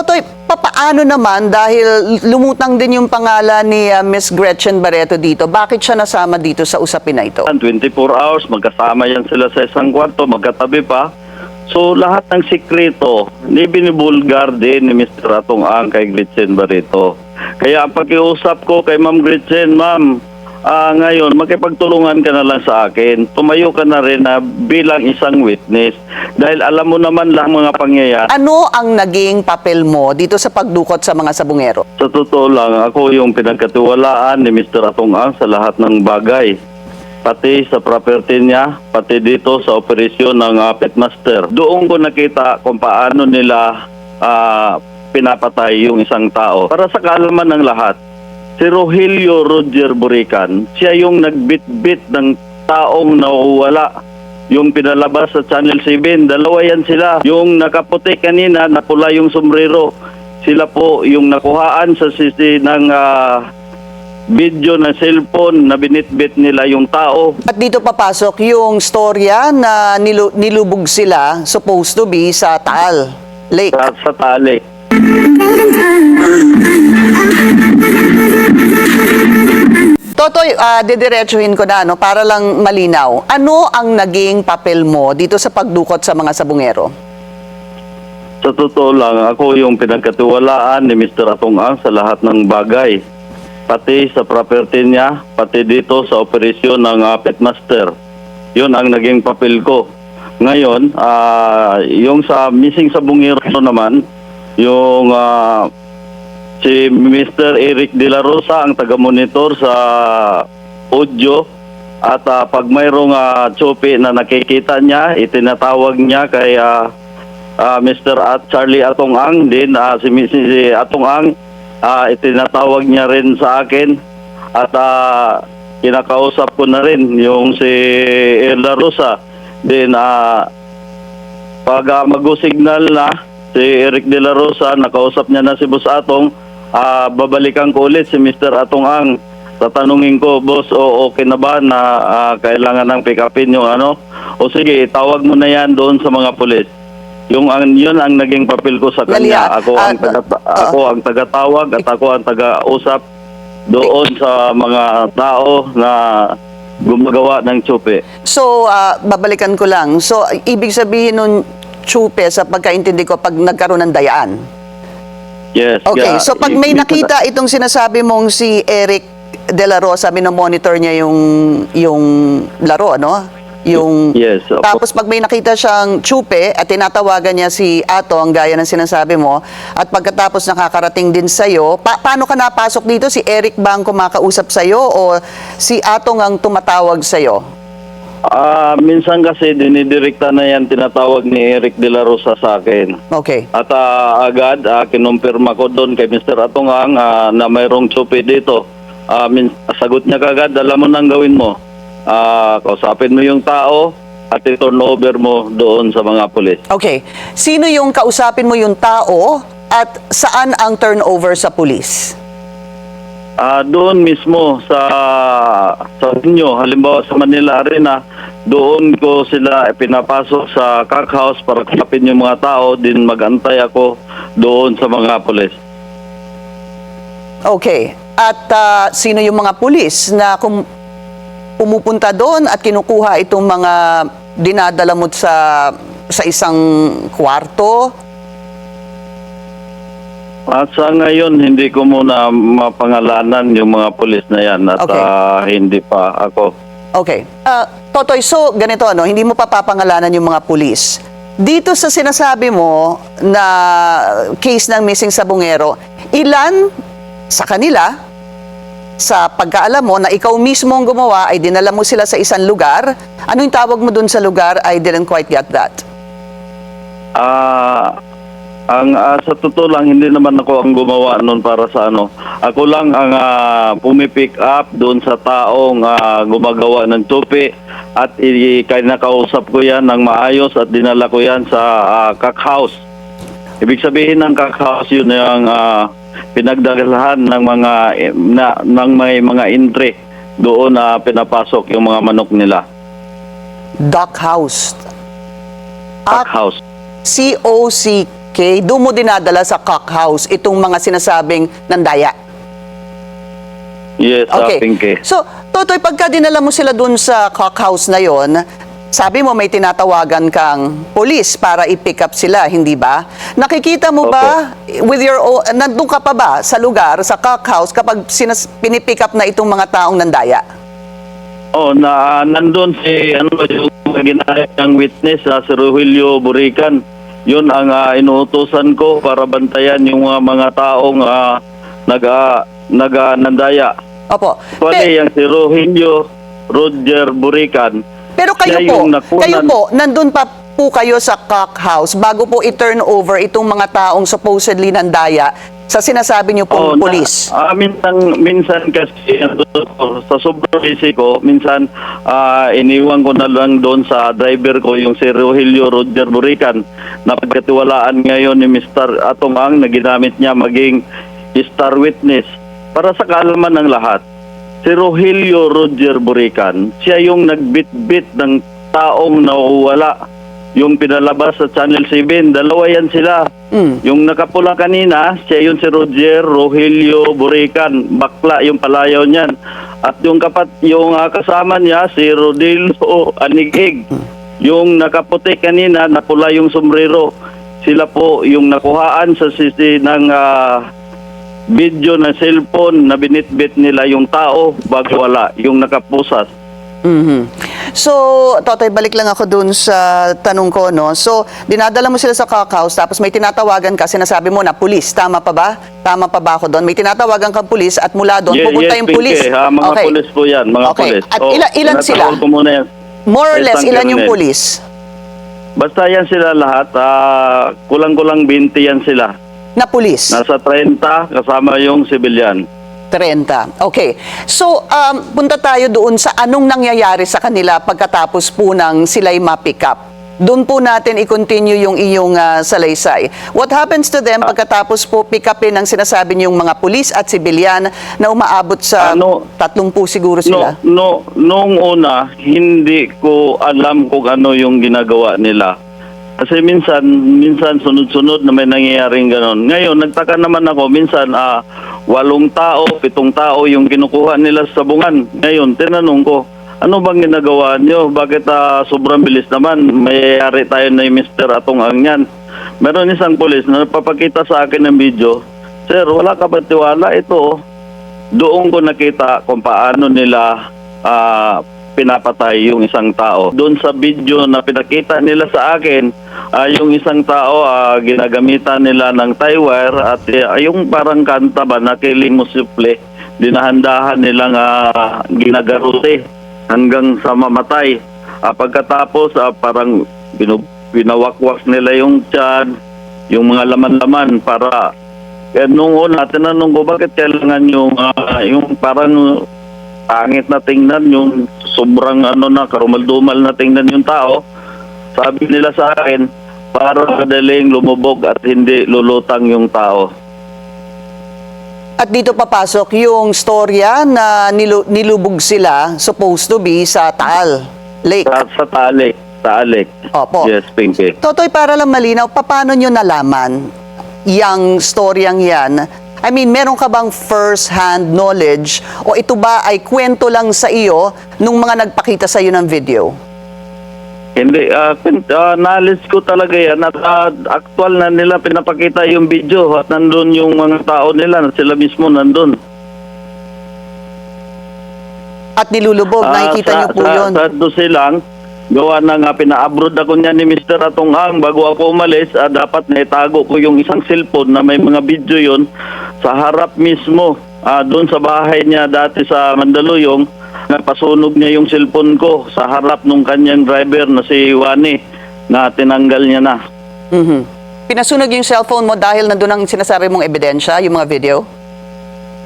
Totoy, papaano naman dahil lumutang din yung pangalan ni ah, Miss Gretchen Barreto dito, bakit siya nasama dito sa usapin na ito? 24 hours, magkasama yan sila sa isang kwarto, magkatabi pa. So lahat ng sikreto, ni binibulgar din ni Mr. Atong Ang kay Gretchen Barreto. Kaya ang pakiusap ko kay Ma'am Gretchen, Ma'am, ah, ngayon makipagtulungan ka na lang sa akin. Tumayo ka na rin na bilang isang witness. Dahil alam mo naman lang mga pangyayari. Ano ang naging papel mo dito sa pagdukot sa mga sabungero? Sa totoo lang, ako yung pinagkatiwalaan ni Mr. Atong Ang sa lahat ng bagay. Pati sa property niya, pati dito sa operasyon ng uh, Petmaster. Doon ko nakita kung paano nila ah, pinapatay yung isang tao. Para sa kaalaman ng lahat, si Rogelio Roger Burican, siya yung nagbit-bit ng taong nauwala. Yung pinalabas sa Channel 7, dalawa yan sila. Yung nakaputi kanina, napula yung sombrero. Sila po yung nakuhaan sa sisi ng ah, video ng cellphone na binitbit nila yung tao. At dito papasok yung storya na nilu- nilubog sila supposed to be sa Taal Lake. sa, sa tali. Totoy, ah, didiretsuhin ko na no, para lang malinaw. Ano ang naging papel mo dito sa pagdukot sa mga sabungero? Sa totoo lang, ako yung pinagkatiwalaan ni Mr. Atong Ang sa lahat ng bagay. Pati sa property niya, pati dito sa operasyon ng uh, Petmaster. Yun ang naging papel ko. Ngayon, ah, yung sa missing sa bungiro naman, yung ah, si Mr. Eric De La Rosa ang taga-monitor sa audio at ah, pag mayroong uh, tsopi na nakikita niya, itinatawag niya kay ah, ah, Mr. At Charlie Atong Ang din ah, si Mrs. si Atong Ang ah, itinatawag niya rin sa akin at ah, kinakausap ko na rin yung si Erla Rosa din ah, pag uh, mag-signal na si Eric De La Rosa, nakausap niya na si Boss Atong, ah, babalikan ko ulit si Mr. Atong Ang. Tatanungin ko, boss, o okay na ba na ah, kailangan ng pick upin yung ano? O sige, tawag mo na yan doon sa mga pulis. Yung ang yun ang naging papel ko sa kanya. Dalia, Ako ang ah, taga, ah, ako ang tagatawag at ako ang taga-usap doon sa mga tao na gumagawa ng tsupe. So, ah, babalikan ko lang. So, ibig sabihin nun, Chupe, sa pagkaintindi ko, pag nagkaroon ng dayaan. Yes. Okay, kaya- so pag may nakita itong sinasabi mong si Eric De La Rosa, minomonitor niya yung, yung laro, no? Yung, Yes, opo. tapos pag may nakita siyang chupe at tinatawagan niya si Ato, ang gaya ng sinasabi mo, at pagkatapos nakakarating din sa'yo, pa- paano ka napasok dito? Si Eric ba ang kumakausap sa'yo o si Atong ang tumatawag sa'yo? Ah, minsan kasi dinidirekta na yan tinatawag ni Eric De La Rosa sa akin. Okay. At ah, agad ah, kinumpirma ko doon kay Mr. Atongang ah, na mayroong tsupi dito. Ah, min- sagot niya kagad, alam mo nang gawin mo. Ah, kausapin mo yung tao at i-turn over mo doon sa mga pulis. Okay. Sino yung kausapin mo yung tao at saan ang turnover sa pulis? Ah, doon mismo sa sa inyo, halimbawa sa Manila Arena, doon ko sila pinapasok sa cock house para kapin yung mga tao, din magantay ako doon sa mga pulis. Okay. At ah, sino yung mga pulis na kum- pumupunta doon at kinukuha itong mga dinadala mo sa sa isang kwarto? At sa ngayon, hindi ko muna mapangalanan yung mga pulis na yan at Okay. ah, hindi pa ako. Okay. Ah, Totoy, so ganito ano, hindi mo papapangalanan yung mga pulis. Dito sa sinasabi mo na case ng missing sabungero, ilan sa kanila sa pagkaalam mo na ikaw mismo ang gumawa ay dinala mo sila sa isang lugar. Ano yung tawag mo dun sa lugar? I didn't quite get that. Ah, ang ah, sa totoo lang hindi naman ako ang gumawa noon para sa ano. Ako lang ang ah, pumipick up doon sa taong ah, gumagawa ng tupi at kaya nakausap ko yan ng maayos at dinala ko yan sa ah, cock house. Ibig sabihin ng cock house yun yung ah, pinagdagalahan ng mga eh, na, ng may mga entry doon na pinapasok yung mga manok nila. Duck House. At house. C-O-C Okay, doon mo dinadala sa cock house itong mga sinasabing nandaya. Yes, Okay. Pinky. So, Totoy, pagka dinala mo sila dun sa cock house na yon, sabi mo may tinatawagan kang police para i-pick up sila, hindi ba? Nakikita mo ba with your own, nandun ka pa ba sa lugar, sa cock house, kapag sinas, pinipick up na itong mga taong nandaya? Oh, na nandun si ano yung ginahit ng witness sa si Rogelio Burican. Yun ang ah, inuutosan ko para bantayan yung ah, mga taong uh, nag nag ah, nandaya. Opo. Pwede Pe- yung si Rogelio Roger Burican. pero kayo po, kayo po, nandun pa po kayo sa cock house bago po i-turn over itong mga taong supposedly nandaya sa sinasabi niyo pong Oh, na- police. ah, minsan, minsan kasi sa sobrang busy ko, minsan ah, iniwan ko na lang doon sa driver ko yung si Rogelio Roger Burican na pagkatiwalaan ngayon ni Mr. Atong Ang na ginamit niya maging star witness para sa kaalaman ng lahat. Si Rogelio Roger Burican, siya yung nagbitbit ng taong nauwala. Yung pinalabas sa Channel 7, dalawa yan sila. Mm. Yung nakapula kanina, siya yun si Roger Rogelio Burican, bakla yung palayaw niyan. At yung kapat yung ah, kasama niya si Rodilio Anigig. Yung nakaputi kanina, napula yung sombrero. Sila po yung nakuhaan sa sisi ng ah, video ng cellphone na binitbit nila yung tao bago wala, yung nakapusas. Mhm. So, Totoy, balik lang ako dun sa tanong ko, no? So, dinadala mo sila sa cock house, tapos may tinatawagan ka, sinasabi mo na pulis. Tama pa ba? Tama pa ba ako doon? May tinatawagan kang pulis at mula doon, Ye- pupunta yes, yung Pinky. pulis. Ha, mga Okay. pulis po yan, mga Okay. pulis. At Oh, ila- ilan sila? tinatawag ko muna yan. More or less, ilan yung pulis? Basta yan sila lahat, ah, kulang-kulang 20 yan sila. Na pulis? Nasa 30 kasama yung civilian. 30. Okay. So, um, punta tayo doon sa anong nangyayari sa kanila pagkatapos po ng sila'y ma-pick up. Doon po natin i-continue yung iyong ah, salaysay. What happens to them pagkatapos po pick upin ang sinasabi niyong mga pulis at sibilyan na umaabot sa Ano? tatlong po siguro sila? No, no, nung una, hindi ko alam kung ano yung ginagawa nila. Kasi minsan, minsan sunod-sunod na may nangyayaring ganon. Ngayon, nagtaka naman ako, minsan ah, walong tao, pitong tao yung kinukuha nila sa sabungan. Ngayon, tinanong ko, ano bang ginagawa nyo? Bakit ah, sobrang bilis naman? Mayayari tayo na yung Mr. Atong Angyan. Meron isang polis na napapakita sa akin ng video, Sir, wala ka ba tiwala? Ito, oh doon ko nakita kung paano nila ah, pinapatay yung isang tao. Doon sa video na pinakita nila sa akin, ah, yung isang tao ah, ginagamitan nila ng tie wire at ah, yung parang kanta ba na kiling dinahandahan nilang uh, ginagarote hanggang sa mamatay. Ah, pagkatapos ah, parang binawakwas nila yung tiyan, yung mga laman-laman para kaya nung una, tinanong ko bakit kailangan yung, ah, yung parang pangit na tingnan, yung sobrang ano na, karumal-dumal na tingnan yung tao. Sabi nila sa akin, para madaling lumubog at hindi lulutang yung tao. At dito papasok yung storya na nilu- nilubog sila supposed to be sa Taal Lake. Sa, sa talik, talik. Opo. Yes, Pinky. Totoy, para lang malinaw, paano nyo nalaman yung storyang yan? I mean, meron ka bang first-hand knowledge o ito ba ay kwento lang sa iyo nung mga nagpakita sa iyo ng video? Hindi, kun- ah, knowledge ko talaga yan at ah, actual na nila pinapakita yung video at nandun yung mga tao nila, sila mismo nandun. At nilulubog, Ah, nakikita sa, nyo po sa, yun. Sa dosi lang, gawa na nga pina-abroad ako niya ni Mr. Atong Ang bago ako umalis, ah, dapat naitago ko yung isang cellphone na may mga video yon sa harap mismo. Ah, doon sa bahay niya dati sa Mandaluyong, napasunog niya yung cellphone ko sa harap nung kanyang driver na si Wani na tinanggal niya na. Mhm. Pinasunog yung cellphone mo dahil nandun ang sinasabi mong ebidensya, yung mga video?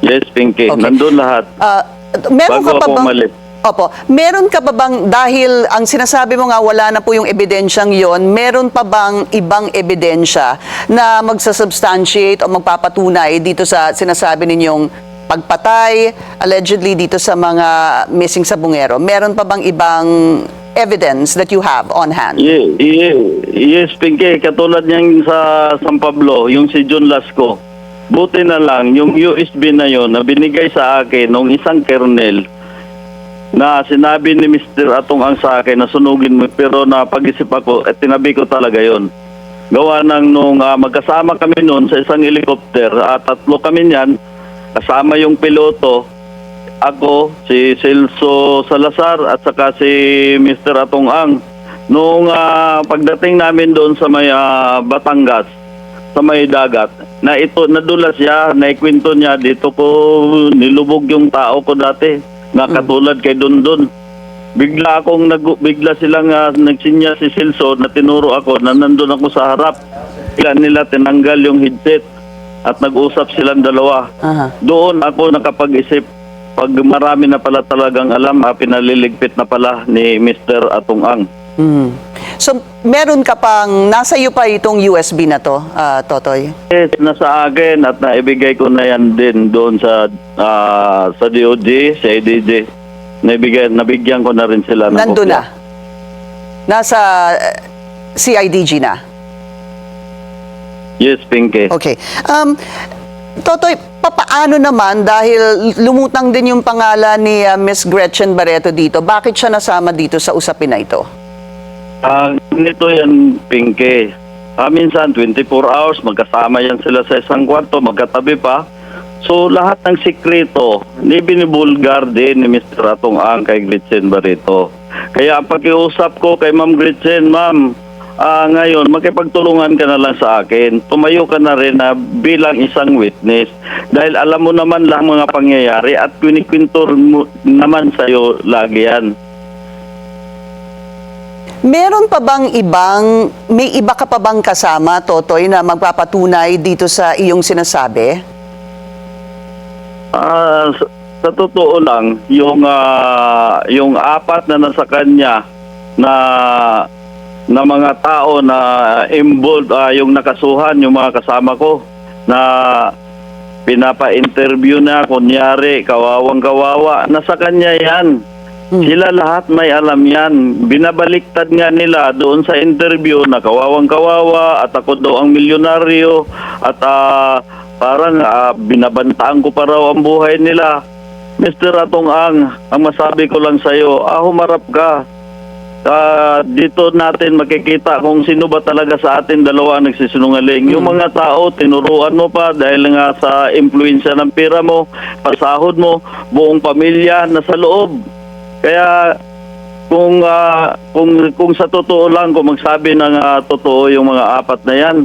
Yes, Pinky. Okay. Nandun lahat. Ah, meron Bago ka pa ako bang... umalis. Opo. Meron ka pa bang, dahil ang sinasabi mo nga wala na po yung ebidensyang yon, meron pa bang ibang ebidensya na magsasubstantiate o magpapatunay dito sa sinasabi ninyong pagpatay, allegedly dito sa mga missing sa bungero? Meron pa bang ibang evidence that you have on hand. Ye- ye- yes, Pinky, katulad niyang sa San Pablo, yung si John Lasco. Buti na lang, yung USB na yon na binigay sa akin nung isang kernel na sinabi ni Mr. Atong ang sa akin na sunugin mo pero napag-isip ako at tinabi ko talaga yon. Gawa ng nung ah, magkasama kami noon sa isang helicopter at tatlo kami niyan kasama yung piloto ako, si Celso Salazar at saka si Mr. Atong Ang. Noong ah, pagdating namin doon sa may ah, Batangas, sa may dagat, na ito, nadulas siya, naikwento niya, dito ko nilubog yung tao ko dati, na katulad kay Dondon. Bigla akong nag bigla silang uh, nagsinya si Celso na tinuro ako na nandun ako sa harap. Bigla nila tinanggal yung headset at nag-usap silang dalawa. Aha. Doon ako nakapag-isip pag marami na pala talagang alam, ah, pinaliligpit na pala ni Mr. Atong Ang. Mm. So, meron ka pang, nasa iyo pa itong USB na to, ah, Totoy? Yes, nasa akin at naibigay ko na yan din doon sa ah, sa DOJ, sa ADJ. Naibigay, nabigyan ko na rin sila ng Nandun kopya. na. Nasa eh, CIDG na. Yes, Pinky. Okay. Um, Totoy, papaano naman dahil lumutang din yung pangalan ni ah, Miss Gretchen Barreto dito, bakit siya nasama dito sa usapin na ito? Ah, nito yan, Pinky. Ah, minsan, 24 hours, magkasama yan sila sa isang kwarto, magkatabi pa. So, lahat ng sikreto, ni binibulgar din ni Mr. Atong Ang kay Gretchen Barreto. Kaya ang pakiusap ko kay Ma'am Gretchen, Ma'am, ah, ngayon, makipagtulungan ka na lang sa akin. Tumayo ka na rin na bilang isang witness. Dahil alam mo naman lang mga pangyayari at kwinikwintor mo naman sa'yo lagi yan. Meron pa bang ibang, may iba ka pa bang kasama, Totoy, na magpapatunay dito sa iyong sinasabi? Ah, sa, sa totoo lang, yung ah, yung apat na nasa kanya na na mga tao na involved ah, yung nakasuhan, yung mga kasama ko na pinapa-interview na kunyari kawawang kawawa nasa kanya yan sila lahat may alam yan binabaliktad nga nila doon sa interview na kawawang kawawa at ako daw ang milyonaryo at ah, parang ah, binabantaan ko pa raw ang buhay nila Mr. Atong Ang ang masabi ko lang sa iyo ah humarap ka Ah, dito natin makikita kung sino ba talaga sa atin dalawa nagsisinungaling. Yung mga tao, tinuruan mo pa dahil nga sa impluensya ng pera mo, pasahod mo, buong pamilya nasa loob. Kaya kung ah, kung kung sa totoo lang kung magsabi ng ah, totoo yung mga apat na yan,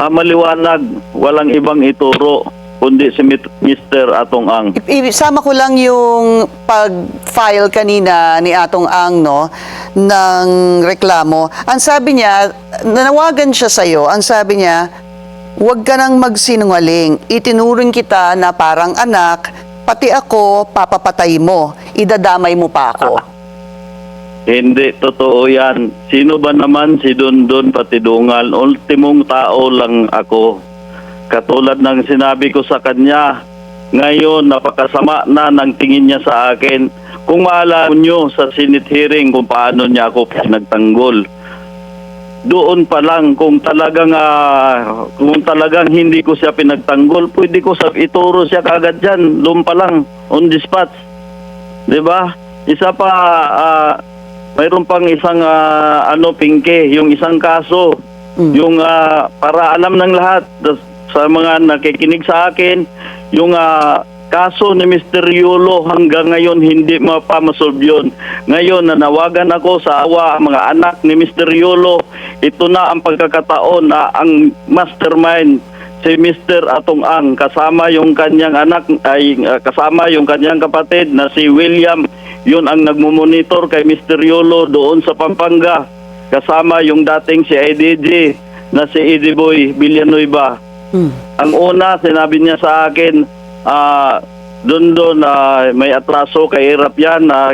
ah, maliwanag, walang ibang ituro kundi si Mr. Atong Ang. Isama ko lang yung pag-file kanina ni Atong Ang, no, ng reklamo. Ang sabi niya, nanawagan siya sa'yo, ang sabi niya, huwag ka nang magsinungaling. Itinuring kita na parang anak, pati ako, papapatay mo. Idadamay mo pa ako. Hindi, totoo yan. Sino ba naman si Dondon Patidungal? Ultimong tao lang ako. Katulad ng sinabi ko sa kanya, ngayon napakasama na ng tingin niya sa akin. Kung maalam nyo sa Senate hearing kung paano niya ako pinagtanggol, doon pa lang kung talagang ah, kung talagang hindi ko siya pinagtanggol, pwede ko sa ituro siya kagad diyan, doon pa lang on the spot. 'Di ba? Isa pa ah, mayroon pang isang ah, ano pinke, yung isang kaso, yung ah, para alam ng lahat sa mga nakikinig sa akin, yung ah, kaso ni Mr. Yulo hanggang ngayon hindi mapamasolve yun. Ngayon, nanawagan ako sa awa mga anak ni Mr. Yulo. Ito na ang pagkakataon na ang mastermind si Mr. Atong Ang kasama yung kanyang anak ay uh, kasama yung kanyang kapatid na si William yun ang nagmumonitor kay Mr. Yolo doon sa Pampanga kasama yung dating si IDG na si Eddie Boy Villanueva ang una sinabi niya sa akin ah doon doon ah, may atraso kay Hirap yan na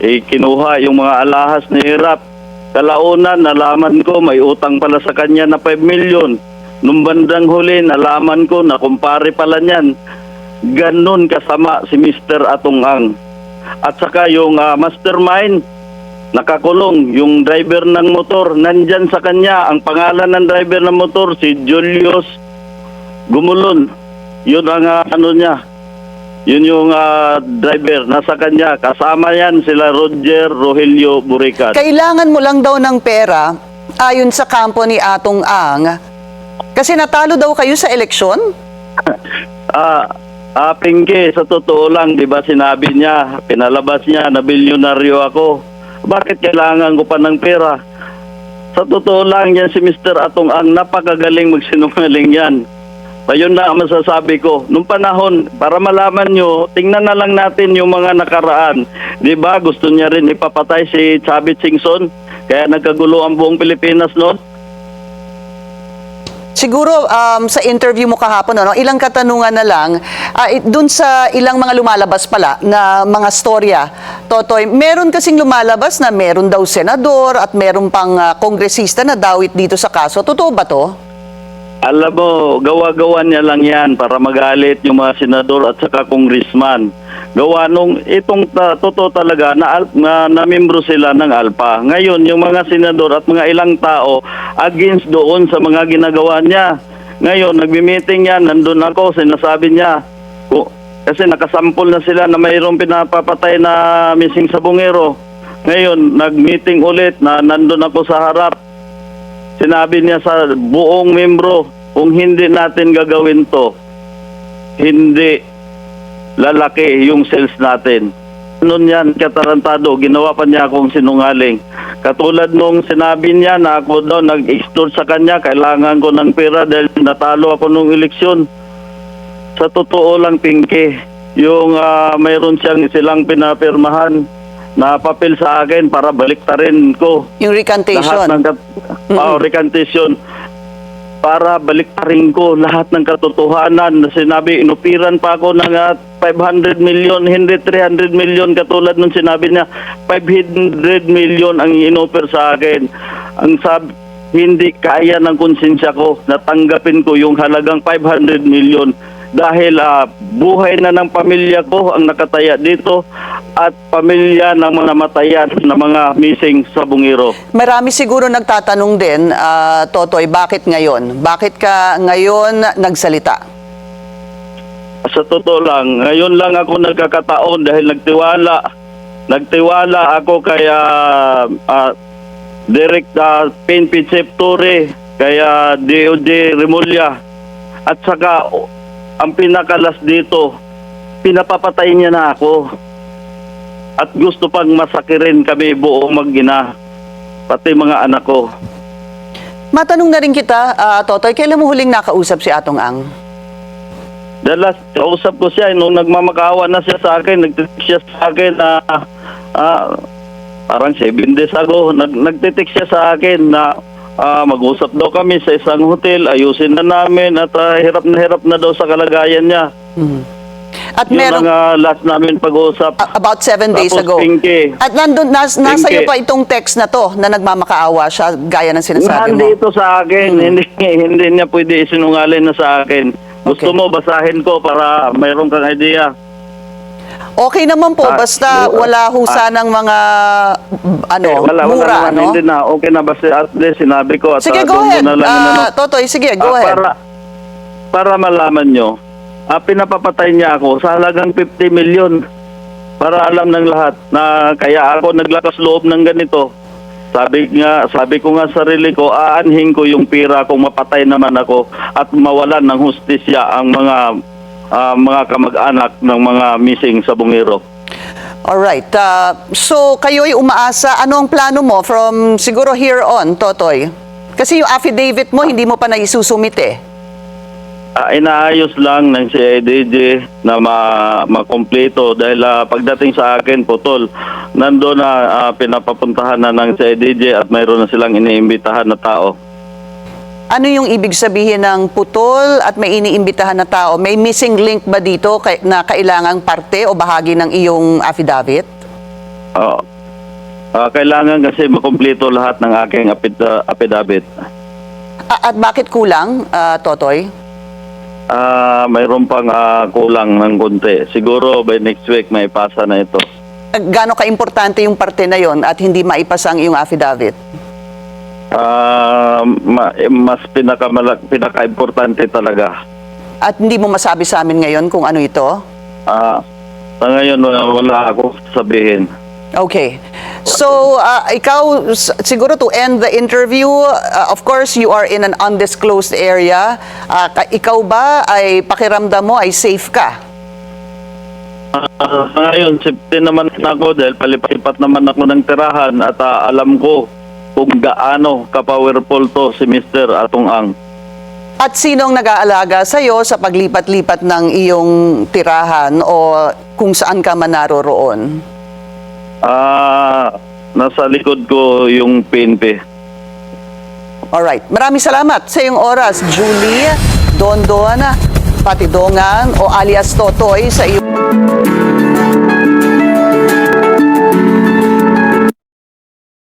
eh, kinuha yung mga alahas ni Hirap Kalaunan, nalaman ko may utang pala sa kanya na 5 million. Nung bandang huli, nalaman ko na kumpare pala niyan. Ganon kasama si Mr. Atong Ang. At saka yung ah, mastermind, nakakulong yung driver ng motor. Nandyan sa kanya, ang pangalan ng driver ng motor, si Julius Gumulon. Yun ang ah, ano niya. Yun yung ah, driver. Nasa kanya. Kasama yan sila Roger Rogelio Burican. Kailangan mo lang daw ng pera ayon sa kampo ni Atong Ang kasi natalo daw kayo sa eleksyon? Ah, ah, Pinky, sa totoo lang, di ba sinabi niya, pinalabas niya na bilyonaryo ako. Bakit kailangan ko pa ng pera? Sa totoo lang, yan si Mr. Atong ang napakagaling magsinungaling yan. Ayun na ang masasabi ko. Nung panahon, para malaman nyo, tingnan na lang natin yung mga nakaraan. Di ba gusto niya rin ipapatay si Chavit Singson? Kaya nagkagulo ang buong Pilipinas noon? Siguro um, sa interview mo kahapon, ano, ilang katanungan na lang, it- dun sa ilang mga lumalabas pala na mga storya, Totoy, meron kasing lumalabas na meron daw senador at meron pang ah, kongresista na dawit dito sa kaso. Totoo ba to? Alam mo, gawa-gawa niya lang yan para magalit yung mga senador at saka congressman. Gawa nung itong ta, totoo talaga na, na, na membro sila ng ALPA. Ngayon, yung mga senador at mga ilang tao against doon sa mga ginagawa niya. Ngayon, nagbi-meeting yan, nandun ako, sinasabi niya, ku- kasi nakasampol na sila na mayroong pinapapatay na missing sa bungero. Ngayon, nag-meeting ulit na nandun ako sa harap sinabi niya sa buong membro, kung hindi natin gagawin to, hindi lalaki yung sales natin. Noon yan, katarantado, ginawa pa niya akong sinungaling. Katulad nung sinabi niya na ako daw nag-extort sa kanya, kailangan ko ng pera dahil natalo ako nung eleksyon. Sa totoo lang, Pinky, yung ah, mayroon siyang silang pinapirmahan na papel sa akin para baliktarin ko. Yung recantation. lahat ng kat- oh, recantation. Para baliktarin ko lahat ng katotohanan na sinabi inupiran pa ako ng ah, 500 million hindi 300 million katulad nung sinabi niya. 500 million ang inoper sa akin. Ang sab hindi kaya ng konsensya ko natanggapin ko yung halagang 500 million dahil ah, buhay na ng pamilya ko ang nakataya dito at pamilya ng mga matayan na mga missing sa Bungiro. Marami siguro nagtatanong din, ah, Totoy, bakit ngayon? Bakit ka ngayon nagsalita? Sa totoo lang, ngayon lang ako nagkakataon dahil nagtiwala. Nagtiwala ako kaya uh, Direct uh, PNP Chief Torre, kaya DOJ Remulla. At saka ang pinakalas dito, pinapapatay niya na ako. At gusto pang masakirin kami buong mag-ina, pati mga anak ko. Matanong na rin kita, ah, Totoy, kailan mo huling nakausap si Atong Ang? The last, kausap ko siya, nung nagmamakawa na siya sa akin, nagtitik siya sa akin na ah, parang 7 days ago, nag, nagtitik siya sa akin na ah, mag-usap daw kami sa isang hotel, ayusin na namin at ah, hirap na hirap na daw sa kalagayan niya. Hmm. At Yun meron, ang ah, last namin pag-usap. a- about seven days Tapos, ago. Pinky. At nandun, nas, nasa iyo pa itong text na to na nagmamakaawa siya, gaya ng sinasabi mo. Nandito sa akin, hindi, hindi niya pwede isinungaling na sa akin. Gusto Okay. mo, basahin ko para mayroon kang idea. Okay naman po, Ah, basta no, wala ho ah. sanang mga, ano, Eh, wala, wala mura, naman, ano? Hindi na, okay na. Basta at least sinabi ko. At Sige, ah, go ahead. na lang Ah, inano. Totoy, sige, go Ah, ahead. Para, para malaman nyo, ah, pinapapatay niya ako sa halagang 50 million. Para alam ng lahat na kaya ako naglakas loob ng ganito. Sabi nga, sabi ko nga sa sarili ko, aanhin ko yung pira kung mapatay naman ako at mawalan ng hustisya ang mga ah, mga kamag-anak ng mga missing sa Bungiro. Alright. ah, so, kayo'y umaasa. Ano ang plano mo from siguro here on, Totoy? Kasi yung affidavit mo, hindi mo pa naisusumit eh. Ah, inaayos lang ng CIDG na ma makompleto dahil ah, pagdating sa akin putol nandoon na ah, pinapapuntahan na ng CIDG at mayroon na silang iniimbitahan na tao. Ano yung ibig sabihin ng putol at may iniimbitahan na tao? May missing link ba dito na kailangang parte o bahagi ng iyong affidavit? Oo. Ah, kailangan kasi makompleto lahat ng aking apid- affidavit. A- at bakit kulang, ah, Totoy? Ah, mayroon pang ah, kulang ng konti. Siguro by next week may pasa na ito. gaano ka-importante yung parte na yon at hindi maipasa ang iyong affidavit? Ma- eh, mas pinakamalak pinaka-importante talaga. At hindi mo masabi sa amin ngayon kung ano ito? Ah, sa ngayon wala, wala ako sabihin. Okay. So, uh, ikaw, siguro to end the interview, uh, of course, you are in an undisclosed area. Uh, ka- ikaw ba ay pakiramdam mo ay safe ka? Sa ngayon, safety naman ako dahil palipat naman ako ng tirahan at ah, alam ko kung gaano ka-powerful to si Mr. Atong Ang. At sinong nag-aalaga sa iyo sa paglipat-lipat ng iyong tirahan o kung saan ka man naroroon? Ah, nasa likod ko yung PNP. Alright. Maraming salamat sa iyong oras, Julie, Dondon, Patidongan o alias Totoy sa iyong...